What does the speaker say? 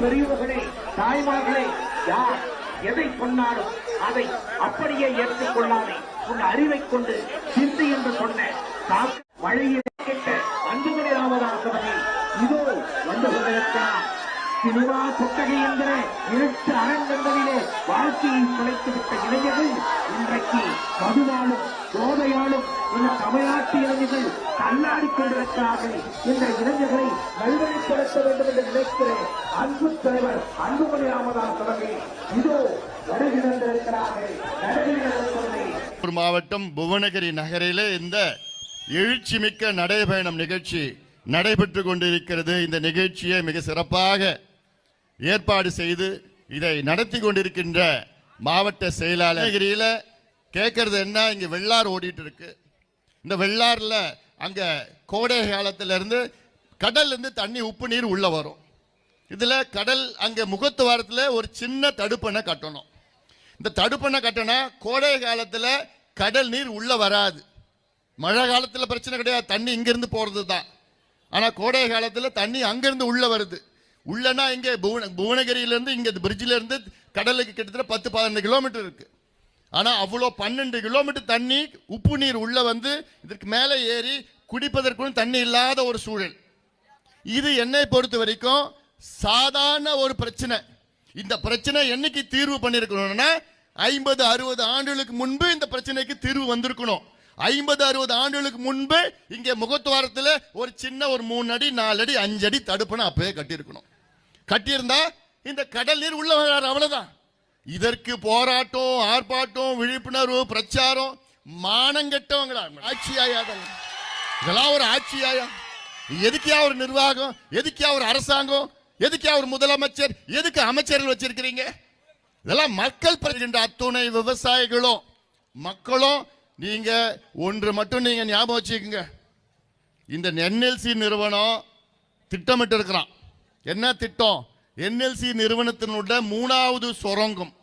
பெரியவர்களே தாய்மார்களே யார் எதை சொன்னாலும் அதை அப்படியே ஏற்றுக்கொள்ளாதே உன் அறிவை கொண்டு சிந்தி என்று சொன்ன தாக்க கேட்ட அன்புமணி ராமதாசவனே இதோ வந்து கொண்டிருக்கிறார் சினிமா கொட்டகை என்கிற இருட்டு அரங்கங்களிலே வாழ்க்கையை குலைத்துவிட்ட இளைஞர்கள் இன்றைக்கு மதுவாலும் போதையாலும் இந்த தமிழ்நாட்டு இளைஞர்கள் தள்ளாடி கொண்டிருக்கிறார்கள் இந்த இளைஞர்களை நல்வழிப்படுத்த வேண்டும் என்று நினைக்கிறேன். அன்பு தலைவர் அன்புமணி ராமதாஸ் அவர்கள் இதோ திருப்பூர் மாவட்டம் புவனகிரி நகரிலே இந்த எழுச்சிமிக்க நடைபயணம் நிகழ்ச்சி நடைபெற்று கொண்டிருக்கிறது. இந்த நிகழ்ச்சியை மிக சிறப்பாக ஏற்பாடு செய்து இதை நடத்தி கொண்டிருக்கின்ற மாவட்ட செயலாளர் கேட்கறது என்ன இங்கே வெள்ளார் ஓடிட்டு இருக்கு? இந்த வெள்ளாரில் அங்கே கோடை காலத்துல கடல்லேருந்து தண்ணி உப்பு நீர் உள்ளே வரும். இதில் கடல் அங்கே முகத்துவாரத்தில் ஒரு சின்ன தடுப்பணை கட்டணும். இந்த தடுப்பணை கட்டினா கோடை காலத்தில் கடல் நீர் உள்ளே வராது. மழை காலத்தில் பிரச்சனை கிடையாது. தண்ணி இங்கேருந்து போகிறது தான் ஆனால் கோடை காலத்தில் தண்ணி அங்கேருந்து உள்ளே வருது. உள்ளனா இங்கே புவன புவனகிரியிலேருந்து இங்கே பிரிட்ஜிலேருந்து கடலுக்கு கிட்டத்தட்ட பத்து பதினெண்டு கிலோமீட்டர் இருக்குது ஆனால் அவ்வளோ பன்னெண்டு கிலோமீட்டர் தண்ணி உப்பு நீர் உள்ளே வந்து இதற்கு மேலே ஏறி குடிப்பதற்கும் தண்ணி இல்லாத ஒரு சூழல். இது என்னை பொறுத்த வரைக்கும் சாதாரண ஒரு பிரச்சனை. இந்த பிரச்சனை என்னைக்கு தீர்வு பண்ணிருக்கணும்னா ஐம்பது அறுபது ஆண்டுகளுக்கு முன்பு இந்த பிரச்சனைக்கு தீர்வு வந்திருக்கணும். ஐம்பது அறுபது ஆண்டுகளுக்கு முன்பு இங்கே முகத்துவாரத்தில் ஒரு சின்ன ஒரு மூணு அடி நாலு அடி அஞ்சு அடி தடுப்புன்னு அப்பவே கட்டியிருக்கணும். கட்டியிருந்தா இந்த கடல் நீர் உள்ள வராது அவ்வளவுதான். இதற்கு போராட்டம் ஆர்ப்பாட்டம் விழிப்புணர்வு பிரச்சாரம் மானங்கெட்டவங்களா ஆட்சியாயாதவங்க இதெல்லாம் ஒரு ஆட்சியாயா? எதுக்கியா ஒரு நிர்வாகம்? எதுக்கியா ஒரு அரசாங்கம்? எதுக்கு அவர் முதலமைச்சர்? எதுக்கு அமைச்சர்கள் வச்சிருக்கிறீங்க? இதெல்லாம் மக்கள் பெறுகின்ற அத்துணை விவசாயிகளும் மக்களும் நீங்க ஒன்று மட்டும் நீங்க ஞாபகம் வச்சுக்கோங்க. இந்த என்எல்சி நிறுவனம் திட்டமிட்டு இருக்கிறான் என்ன திட்டம்? என்எல்சி நிறுவனத்தினுடைய மூணாவது சுரங்கம்.